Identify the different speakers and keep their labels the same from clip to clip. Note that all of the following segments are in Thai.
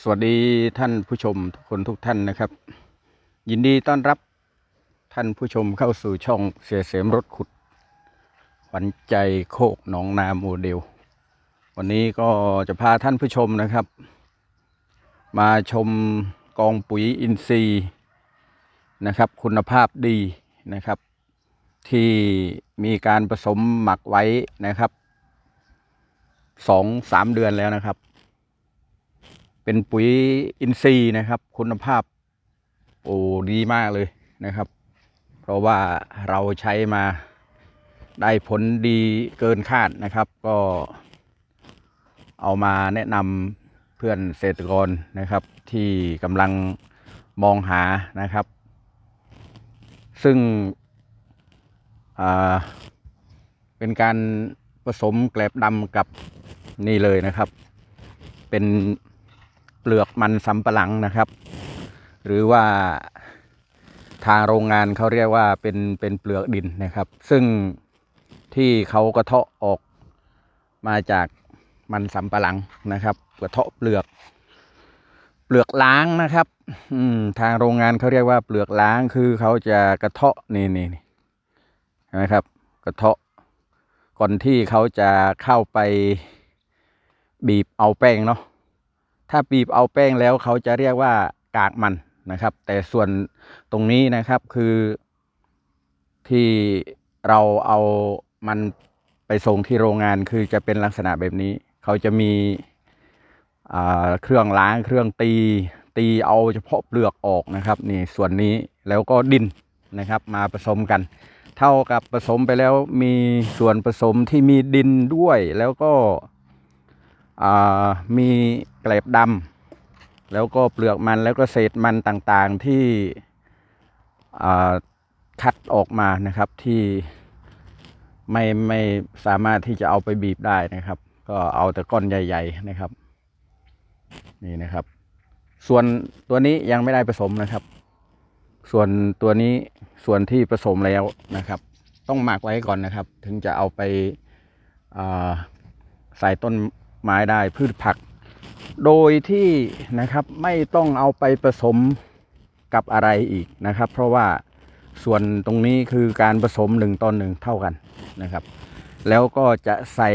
Speaker 1: สวัสดีท่านผู้ชมทุกคนทุกท่านนะครับ ยินดีต้อนรับท่านผู้ชมเข้าสู่ช่องเสียเสมรถขุดขวัญใจโคกหนองนาโมเดล วันนี้ก็จะพาท่านผู้ชมนะครับ มาชมกองปุ๋ยอินทรีย์นะครับ คุณภาพดีนะครับ ที่มีการผสมหมักไว้นะครับสองสามเดือนแล้วนะครับ เป็นปุ๋ยอินทรีย์นะครับ คุณภาพโอ้ดีมากเลยนะครับ เพราะว่าเราใช้มาได้ผลดีเกินคาดนะครับ ก็เอามาแนะนำเพื่อนเกษตรกรนะครับ ที่กำลังมองหานะครับ ซึ่งเป็นการผสมแกลบดำกับนี่เลยนะครับ เป็น เปลือกมันสำปะหลังนะครับ หรือว่าทางโรงงานเขาเรียกว่าเป็นเป็นเปลือกดินนะครับ ซึ่งที่เขากระเทาะออกมาจากมันสำปะหลังนะครับกระเทาะเปลือก เปลือกล้างนะครับอืทางโรงงานเขาเรียกว่าเปลือกล้างคือเขาจะกระเทาะนี่นี่นี่นะครับ กระเทาะก่อนที่เขาจะเข้าไปบีบเอาแป้งเนาะ ถ้าบีบเอาแป้งแล้วเขาจะเรียกว่ากากมันนะครับ แต่ส่วนตรงนี้นะครับคือที่เราเอามันไปส่งที่โรงงานคือจะเป็นลักษณะแบบนี้ เขาจะมีเครื่องล้างเครื่องตี ตีเอาเฉพาะเปลือกออกนะครับนี่ส่วนนี้แล้วก็ดินนะครับมาผสมกัน เท่ากับผสมไปแล้วมีส่วนผสมที่มีดินด้วยแล้วก็ มีเกล็บดำแล้วก็เปลือกมันแล้วก็เศษมันต่างๆที่คัดออกมานะครับที่ไม่ไม่สามารถที่จะเอาไปบีบได้นะครับ ก็เอาแต่ก้อนใหญ่ ๆนะครับ นี่นะครับ ส่วนตัวนี้ยังไม่ได้ผสมนะครับ ส่วนตัวนี้ส่วนที่ผสมแล้วนะครับ ต้องหมักไว้ก่อนนะครับ ถึงจะเอาไปใส่ต้น ไม้ได้พืชผัก โดยที่นะครับไม่ต้องเอาไปผสมกับอะไรอีกนะครับ เพราะว่าส่วนตรงนี้คือการผสมหนึ่งต่อหนึ่งเท่ากันนะครับ แล้วก็จะใส่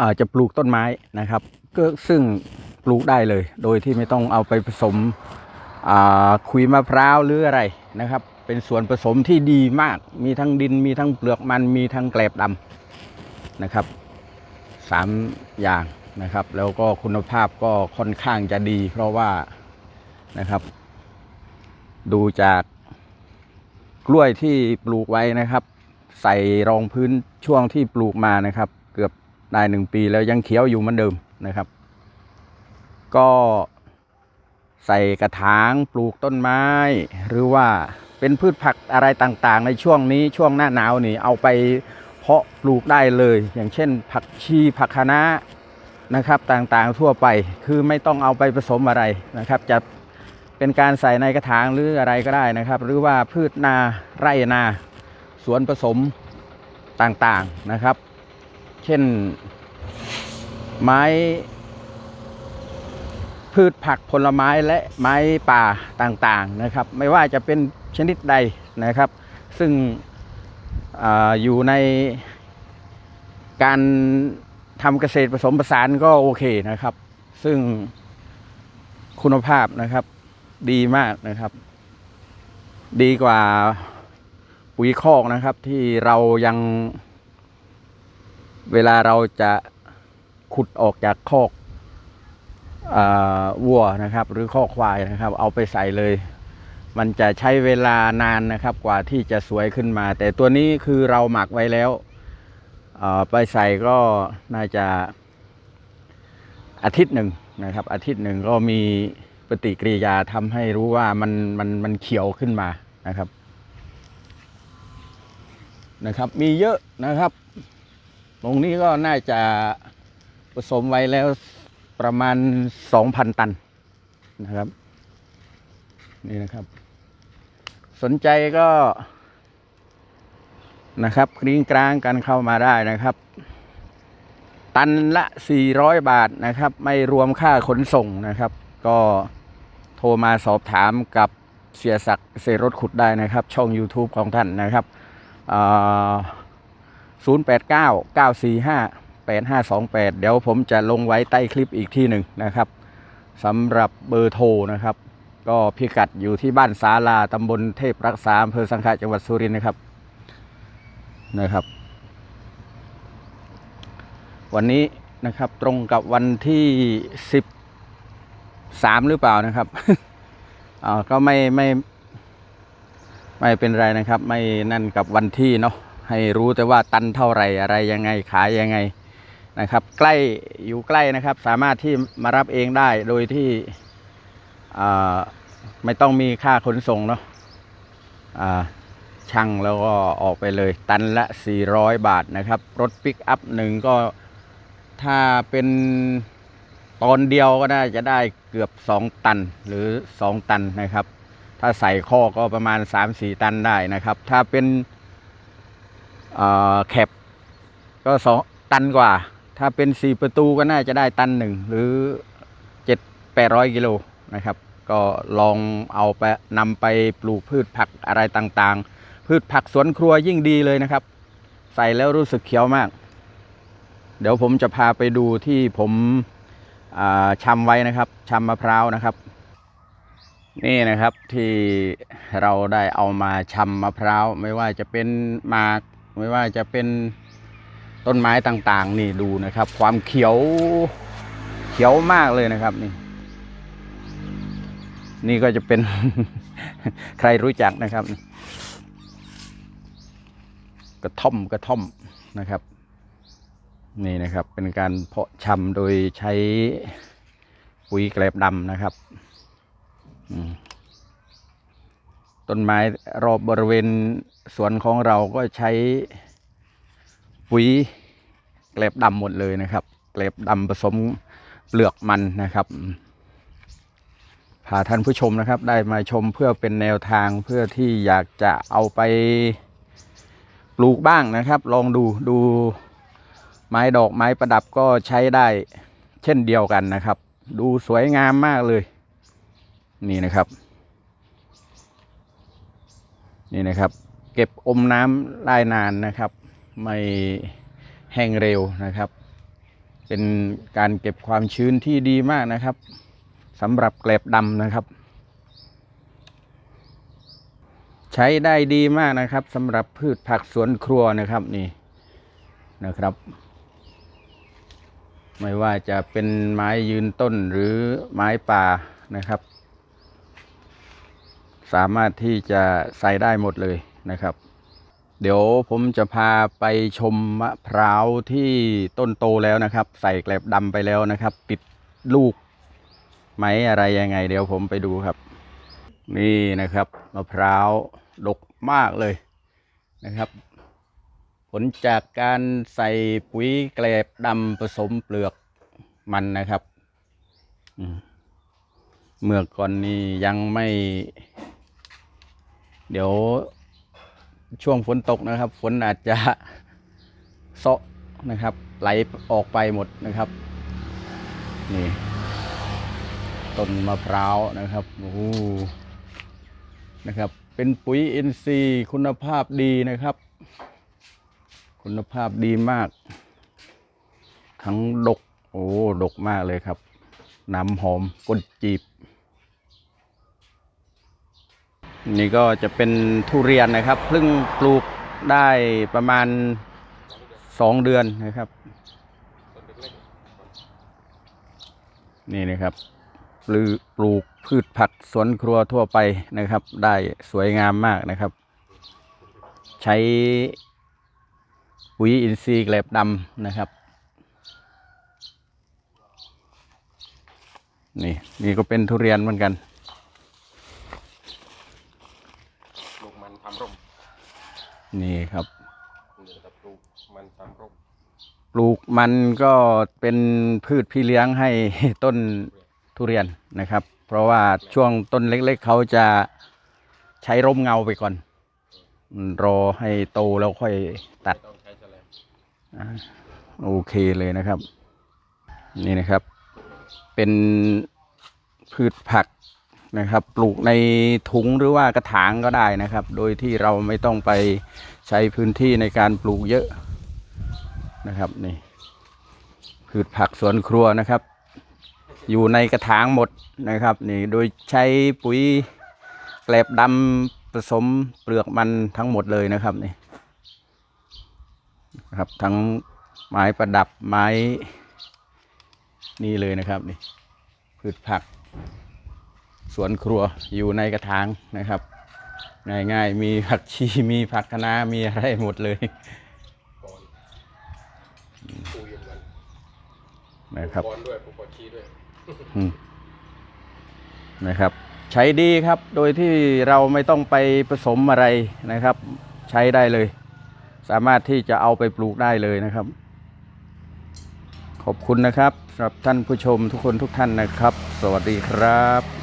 Speaker 1: อาจะปลูกต้นไม้นะครับก็ซึ่งปลูกได้เลย โดยที่ไม่ต้องเอาไปผสมอ่าขุยมะพร้าวหรืออะไรนะครับ เป็นส่วนผสมที่ดีมาก มีทั้งดินมีทั้งเปลือกมันมีทั้งแกลบดำนะครับ สามอย่างนะครับ แล้วก็คุณภาพก็ค่อนข้างจะดี เพราะว่านะครับ ดูจากกล้วยที่ปลูกไว้นะครับ ใส่รองพื้นช่วงที่ปลูกมานะครับ เกือบได้หนึ่งปีแล้วยังเขียวอยู่เหมือนเดิมนะครับ ก็ใส่กระถางปลูกต้นไม้ หรือว่าเป็นพืชผักอะไรต่างๆ ในช่วงนี้ช่วงหน้าหนาวนี่เอาไปาะปลูกได้เลย อย่างเช่น ผักชีผักคะน้านะครับต่างๆทั่วไปคือไม่ต้องเอาไปผสมอะไรนะครับ จะเป็นการใส่ในกระถางหรืออะไรก็ได้นะครับ หรือว่าพืชนาไร่นาสวนผสมต่างๆนะครับ เช่นไม้พืชผักผลไม้และไม้ป่าต่างๆนะครับ ไม่ว่าจะเป็นชนิดใดนะครับ ซึ่ง อยู่ในการทำเกษตรผสมผสานก็โอเคนะครับ ซึ่งคุณภาพนะครับ ดีมากนะครับ ดีกว่าปุ๋ยคอกนะครับ ที่เรายัง เวลาเราจะขุดออกจากคอกอวัวนะครับ หรือคอกควายนะครับ เอาไปใส่เลย มันจะใช้เวลานานนะครับกว่าที่จะสวยขึ้นมา แต่ตัวนี้คือเราหมักไว้แล้วไปใส่ก็น่าจะอาทิตย์หนึ่งนะครับ อาทิตย์หนึ่งก็มีปฏิกิริยาทำให้รู้ว่ามันมันมันเขียวขึ้นมานะครับนะครับ มีเยอะนะครับ ตรงนี้ก็น่าจะผสมไว้แล้วประมาณ 2,000 ตันนะครับ นี่นะครับ สนใจก็นะครับกริ้งกลางกันเข้ามาได้นะครับ ตันละ 400 บาทนะครับ ไม่รวมค่าขนส่งนะครับ ก็โทรมาสอบถามกับเสียศักดิ์เสรถขุดได้นะครับ ช่อง YouTube ของท่านนะครับ089 945 8528 เดี๋ยวผมจะลงไว้ใต้คลิปอีกที่หนึ่งนะครับสำหรับเบอร์โทรนะครับ ก็พิกัดอยู่ที่บ้านสาลาตำบลเทพรักษาอำเภอสังขะจังหวัดสุรินทร์นะครับนะครับ วันนี้นะครับตรงกับวันที่สิบสามหรือเปล่านะครับอ่าก็ไม่ไม่ไม่เป็นไรนะครับ ไม่นั่นกับวันที่เนาะให้รู้แต่ว่าตันเท่าไหร่อะไรยังไงขายยังไงนะครับ ใกล้อยู่ใกล้นะครับ สามารถที่มารับเองได้โดยที่ ไม่ต้องมีค่าขนส่งเนาะช่างแล้วก็ออกไปเลย ตันละ 400 บาทนะครับ รถปิกอัพหนึ่งก็ถ้าเป็นตอนเดียวก็ได้จะได้เกือบ 2 ตันหรือ 2 ตันนะครับ ถ้าใส่ข้อก็ประมาณ 3-4 ตันได้นะครับ ถ้าเป็นแคปก็สองตันกว่า ถ้าเป็น 4 ประตูก็น่าจะได้ตันหนึ่งหรือ 7 800กิโล นะครับ ก็ลองเอาไปนำไปปลูกพืชผักอะไรต่างๆ พืชผักสวนครัวยิ่งดีเลยนะครับ ใส่แล้วรู้สึกเขียวมาก เดี๋ยวผมจะพาไปดูที่ผมอ่าไว้นะครับชำมะพร้าวนะครับ นี่นะครับที่เราได้เอามาชำมะพร้าวไม่ว่าจะเป็นหมากไม่ว่าจะเป็นต้นไม้ต่างๆ นี่ดูนะครับ ความเขียวเขียวมากเลยนะครับนี่ นี่ก็จะเป็น ใครรู้จักนะครับ กระท่อมกระท่อมนะครับ นี่นะครับเป็นการเพาะชำโดยใช้ปุ๋ยแกลบดำนะครับต้นไม้รอบบริเวณสวนของเราก็ใช้ปุ๋ยแกลบดำหมดเลยนะครับแกลบดำผสมเปลือกมันนะครับ พาท่านผู้ชมนะครับ ได้มาชมเพื่อเป็นแนวทางเพื่อที่อยากจะเอาไปปลูกบ้างนะครับ ลองดูดูไม้ดอกไม้ประดับก็ใช้ได้เช่นเดียวกันนะครับ ดูสวยงามมากเลย นี่นะครับ นี่นะครับ เก็บอมน้ำได้นานนะครับ ไม่แห้งเร็วนะครับ เป็นการเก็บความชื้นที่ดีมากนะครับ สำหรับแกลบดำนะครับ ใช้ได้ดีมากนะครับสำหรับพืชผักสวนครัวนะครับนี่นะครับ ไม่ว่าจะเป็นไม้ยืนต้นหรือไม้ป่านะครับ สามารถที่จะใส่ได้หมดเลยนะครับ เดี๋ยวผมจะพาไปชมมะพร้าวที่ต้นโตแล้วนะครับ ใส่แกลบดำไปแล้วนะครับติดลูก ไหมอะไรยังไง เดี๋ยวผมไปดูครับ นี่นะครับมะพร้าวดกมากเลยนะครับ ผลจากการใส่ปุ๋ยแกลบดำผสมเปลือกมันนะครับเมื่อก่อนนี้ยังไม่ เดี๋ยวช่วงฝนตกนะครับ ฝนอาจจะเซาะนะครับ ไหลออกไปหมดนะครับ นี่ ต้นมะพร้าวนะครับโอ้นะครับ เป็นปุ๋ยอินทรีย์คุณภาพดีนะครับ คุณภาพดีมาก ทั้งดก โอ้ดกมากเลยครับ น้ำหอมก้นจีบ นี่ก็จะเป็นทุเรียนนะครับเพิ่งปลูกได้ประมาณสองเดือนนะครับ นี่นะครับ ปลูกปลูกพืชผักสวนครัวทั่วไปนะครับ ได้สวยงามมากนะครับ ใช้ปุ๋ยอินทรีย์แกลบดำนะครับ นี่นี่ก็เป็นทุเรียนเหมือนกัน
Speaker 2: ปลูกมันทำร่ม
Speaker 1: นี่ครับ
Speaker 2: นี่นะครับปลูกมันทำร่ม
Speaker 1: ปลูกมันก็เป็นพืชพี่เลี้ยงให้ต้น ทุเรียนนะครับ เพราะว่าช่วงต้นเล็กๆเขาจะใช้ร่มเงาไปก่อน รอให้โตแล้วค่อยตัดโอเคเลยนะครับ นี่นะครับ เป็นพืชผักนะครับ ปลูกในถุงหรือว่ากระถางก็ได้นะครับ โดยที่เราไม่ต้องไปใช้พื้นที่ในการปลูกเยอะนะครับนี่พืชผักสวนครัวนะครับ อยู่ในกระถางหมดนะครับนี่โดยใช้ปุ๋ยแกลบดำผสมเปลือกมันทั้งหมดเลยนะครับนี่ครับทั้งไม้ประดับไม้นี่เลยนะครับนี่พืชผัก สวนครัวอยู่ในกระถางนะครับ ง่ายๆ มีผักชีมีผักคะน้ามีอะไรหมดเลย
Speaker 2: ก่อนปูเย็นกัน
Speaker 1: นะครับ นะครับ ใช้ดีครับ โดยที่เราไม่ต้องไปผสมอะไรนะครับ ใช้ได้เลย สามารถที่จะเอาไปปลูกได้เลยนะครับ ขอบคุณนะครับสำหรับท่านผู้ชมทุกคนทุกท่านนะครับ สวัสดีครับ